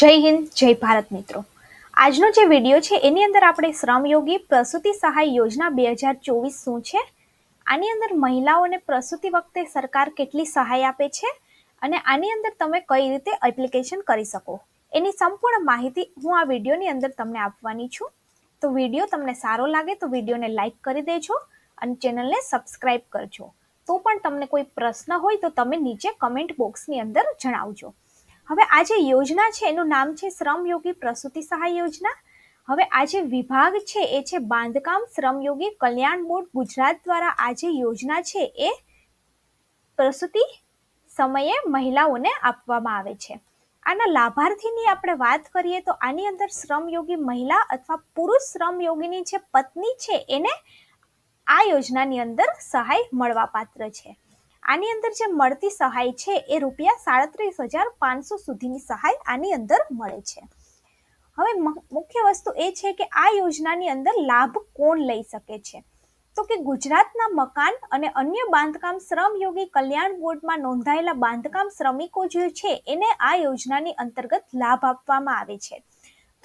જય હિન્દ, જય ભારત મિત્રો. આજનો જે વીડિયો છે, એની અંદર આપણે શ્રમયોગી પ્રસૂતિ સહાય યોજના બે હજાર ચોવીસ શું છે? આની અંદર મહિલાઓને પ્રસૂતિ વખતે સરકાર કેટલી સહાય આપે છે? અને આની અંદર તમે કઈ રીતે એપ્લિકેશન કરી શકો? એની સંપૂર્ણ માહિતી હું આ વિડીયોની અંદર તમને આપવાની છું. તો વીડિયો તમને સારો લાગે તો વિડીયોને લાઇક કરી દેજો અને ચેનલને સબસ્ક્રાઇબ કરજો. તો પણ તમને કોઈ પ્રશ્ન હોય તો તમે નીચે કમેન્ટ બોક્સની અંદર જણાવજો. હવે આ જે યોજના છે, એનું નામ છે શ્રમયોગી પ્રસૂતિ સહાય યોજના. હવે આ જે વિભાગ છે, એ છે બાંધકામ શ્રમયોગી કલ્યાણ બોર્ડ ગુજરાત દ્વારા આ જે યોજના છે, એ પ્રસૂતિ સમયે મહિલાઓને આપવામાં આવે છે. આના લાભાર્થીની આપણે વાત કરીએ તો આની અંદર શ્રમયોગી મહિલા અથવા પુરુષ શ્રમયોગીની જે પત્ની છે, એને આ યોજનાની અંદર સહાય મળવાપાત્ર છે. આની અંદર જે મળતી સહાય છે એ રૂપિયા સાડત્રીસ હજાર પાંચસો સુધીની સહાય આની અંદર મળે છે. હવે મુખ્ય વસ્તુ એ છે કે આ યોજનાની અંદર લાભ કોણ લઈ શકે છે? તો કે ગુજરાતના મકાન અને અન્ય બાંધકામ શ્રમયોગી કલ્યાણ બોર્ડમાં નોંધાયેલા બાંધકામ શ્રમિકો જે છે એને આ યોજનાની અંતર્ગત લાભ આપવામાં આવે છે.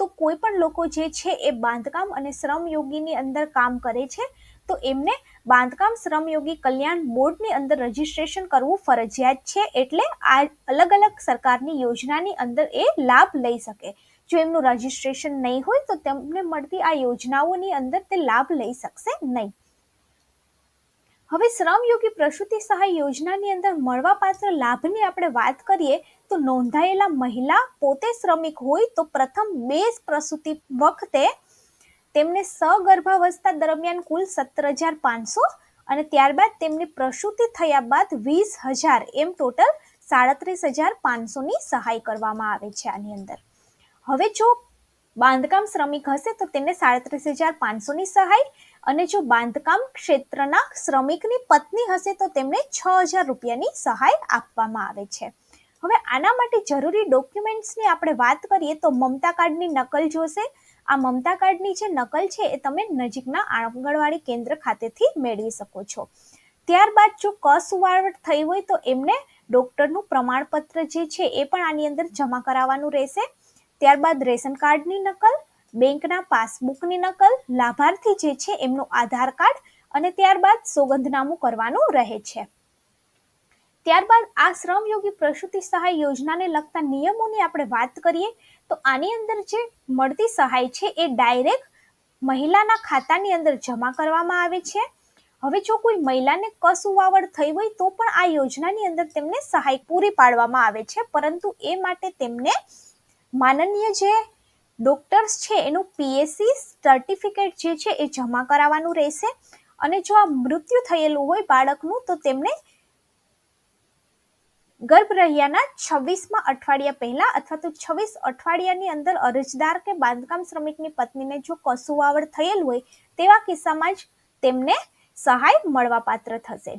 તો કોઈ પણ લોકો જે છે એ બાંધકામ અને શ્રમયોગીની અંદર કામ કરે છે, તો એમને બાંધકામ શ્રમયોગી કલ્યાણ બોર્ડની અંદર રજીસ્ટ્રેશન કરવું ફરજિયાત છે એટલે આ અલગ અલગ સરકારની યોજનાની અંદર એ લાભ લઈ શકે. જો એમનું રજીસ્ટ્રેશન નહીં હોય તો તેમને મળતી આ યોજનાઓની અંદર તે લાભ લઈ શકશે નહીં. હવે શ્રમયોગી પ્રસૂતિ સહાય યોજનાની અંદર મળવાપાત્ર લાભની આપણે વાત કરીએ તો નોંધાયેલા મહિલા પોતે શ્રમિક હોય તો પ્રથમ બે પ્રસૂતિ વખતે તેમને સગર્ભાવસ્થા દરમિયાન કુલ સત્તર હજાર પાંચસો અને ત્યારબાદ તેમની પ્રસૂતિ થયા બાદ વીસ હજાર એમ ટોટલ સાડત્રીસ હજાર પાંચસોની સહાય કરવામાં આવે છે આની અંદર. હવે જો બાંધકામ શ્રમિક હશે તો તેને સાડત્રીસ હજાર પાંચસોની સહાય અને જો બાંધકામ ક્ષેત્રના શ્રમિકની પત્ની હશે તો તેમને છ હજાર રૂપિયાની સહાય આપવામાં આવે છે. હવે આના માટે જરૂરી ડોક્યુમેન્ટ્સની આપણે વાત કરીએ તો મમતા કાર્ડની નકલ જોશે આ મમતા કાર્ડની જે નકલ છે એ તમે નજીકના આંગણવાડી કેન્દ્ર ખાતેથી મેળવી શકો છો. ત્યારબાદ જો કસુવાવટ થઈ હોય તો એમને ડૉક્ટરનું પ્રમાણપત્ર જે છે એ પણ આની અંદર જમા કરાવવાનું રહેશે. ત્યારબાદ રેશન કાર્ડની નકલ, બેંકના પાસબુકની નકલ, લાભાર્થી જે છે એમનું આધાર કાર્ડ અને ત્યારબાદ સોગંદનામું કરવાનું રહે છે. ત્યારબાદ આ શ્રમયોગી પ્રસૂતિ સહાય યોજનાને લગતા નિયમોની આપણે વાત કરીએ, તો આની અંદર જે મળતી સહાય છે એ ડાયરેક્ટ મહિલાના ખાતાની અંદર જમા કરવામાં આવે છે. હવે જો કોઈ મહિલાને કસુવાવડ થઈ હોય તો પણ આ યોજનાની અંદર તેમને સહાય પૂરી પાડવામાં આવે છે. પરંતુ એ માટે તેમને માનનીય જે ડોક્ટર્સ છે એનું પીએસસી સર્ટિફિકેટ જે છે એ જમા કરાવવાનું રહેશે. અને જો આ મૃત્યુ થયેલું હોય બાળકનું તો તેમને ગર્ભ રહ્યાના છવ્વીસમાં અઠવાડિયા પહેલા અથવા તો છવ્વીસ અઠવાડિયાની અંદર અરજદાર કે બાંધકામ શ્રમિકની પત્નીને જો કસુવાવડ થયેલ હોય તેવા કિસ્સામાં જ તેમને સહાય મળવાપાત્ર થશે.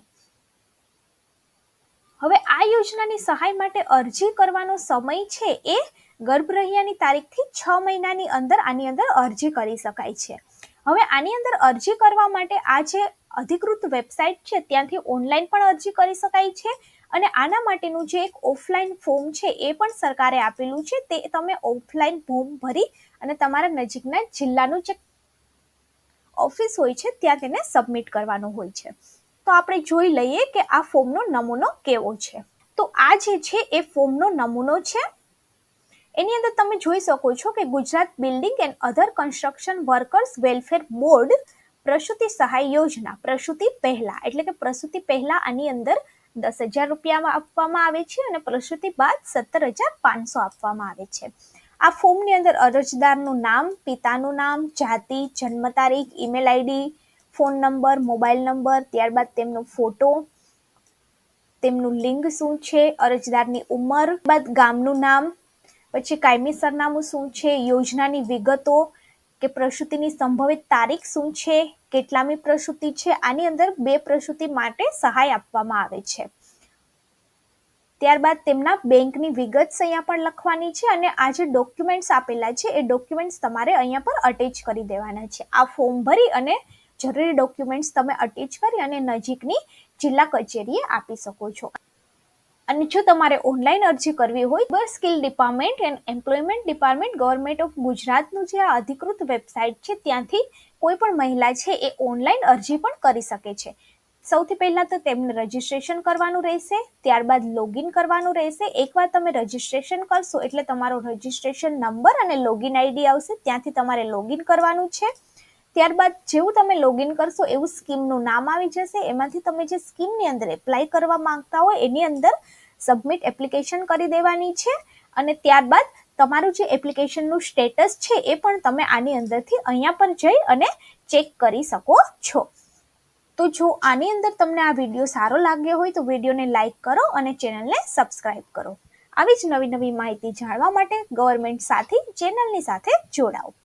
હવે આ યોજનાની સહાય માટે અરજી કરવાનો સમય છે એ ગર્ભ રહ્યાની તારીખથી છ મહિનાની અંદર આની અંદર અરજી કરી શકાય છે. હવે આની અંદર અરજી કરવા માટે આ જે અધિકૃત વેબસાઇટ છે ત્યાંથી ઓનલાઈન પણ અરજી કરી શકાય છે. અને આના માટેનું જે એક ઓફલાઈન ફોર્મ છે, એ પણ સરકારે આપેલું છે. તે તમે ઓફલાઈન ફોર્મ ભરી અને તમારા નજીકના જિલ્લાનું જે ઓફિસ હોય છે, ત્યાં તેને સબમિટ કરવાનું હોય છે. તો આપણે જોઈ લઈએ કે આ ફોર્મનો નમૂનો કેવો છે. તો આ જે છે, એ ફોર્મનો નમૂનો છે. એની અંદર તમે જોઈ શકો છો કે Gujarat building and other construction workers welfare board પ્રસૂતિ સહાય યોજના, પ્રસૂતિ પહેલાં, એટલે કે પ્રસૂતિ પહેલાં આની અંદર દસ હજાર રૂપિયામાં આપવામાં આવે છે અને પ્રસૂતિ બાદ સત્તર હજાર પાંચસો આપવામાં આવે છે. આ ફોર્મની અંદર અરજદારનું નામ, પિતાનું નામ, જાતિ, જન્મ તારીખ email ID phone number, mobile number, ત્યારબાદ તેમનો ફોટો, તેમનું લિંગ શું છે, અરજદારની ઉંમર, બાદ ગામનું નામ, પછી કાયમી સરનામું શું છે, યોજનાની વિગતો કે પ્રસૂતિની સંભવિત તારીખ શું છે કેટલામી પ્રસૂતિ છે, આની અંદર બે પ્રસૂતિ માટે સહાય આપવામાં આવે છે. ત્યારબાદ તેમના બેંકની વિગત અહીંયા પણ લખવાની છે અને આ જે ડોક્યુમેન્ટ્સ આપેલા છે, એ ડોક્યુમેન્ટ્સ તમારે અહીંયા પર અટેચ કરી દેવાના છે. આ ફોર્મ ભરી અને જરૂરી ડોક્યુમેન્ટ્સ તમે અટેચ કરી અને નજીકની જિલ્લા કચેરીએ આપી શકો છો. અને જો તમારે ઓનલાઈન અરજી કરવી હોય તો skill department and employment department government of ગુજરાતનું જે આ અધિકૃત વેબસાઇટ છે, ત્યાંથી કોઈ પણ મહિલા છે એ ઓનલાઈન અરજી પણ કરી શકે છે. સૌથી પહેલાં તો તેમને રજિસ્ટ્રેશન કરવાનું રહેશે, ત્યારબાદ લોગિન કરવાનું રહેશે. એકવાર તમે રજિસ્ટ્રેશન કરશો એટલે તમારો રજિસ્ટ્રેશન નંબર અને લોગિન આઈડી આવશે, ત્યાંથી તમારે લોગિન કરવાનું છે. ત્યારબાદ જેવું તમે લોગિન કરશો એવું સ્કીમનું નામ આવી જશે. એમાંથી તમે જે સ્કીમની અંદર એપ્લાય કરવા માંગતા હોય એની અંદર સબમિટ એપ્લિકેશન કરી દેવાની છે. અને ત્યારબાદ તમારું જે એપ્લિકેશનનું સ્ટેટસ છે એ પણ તમે આની અંદરથી અહીંયા પર જઈ અને ચેક કરી શકો છો. તો જો આની અંદર તમને આ વીડિયો સારો લાગ્યો હોય તો વિડીયોને લાઇક કરો અને ચેનલને સબસ્ક્રાઇબ કરો. આવી જ નવી નવી માહિતી જાણવા માટે ગવર્મેન્ટ સાથી ચેનલની સાથે જોડાઓ.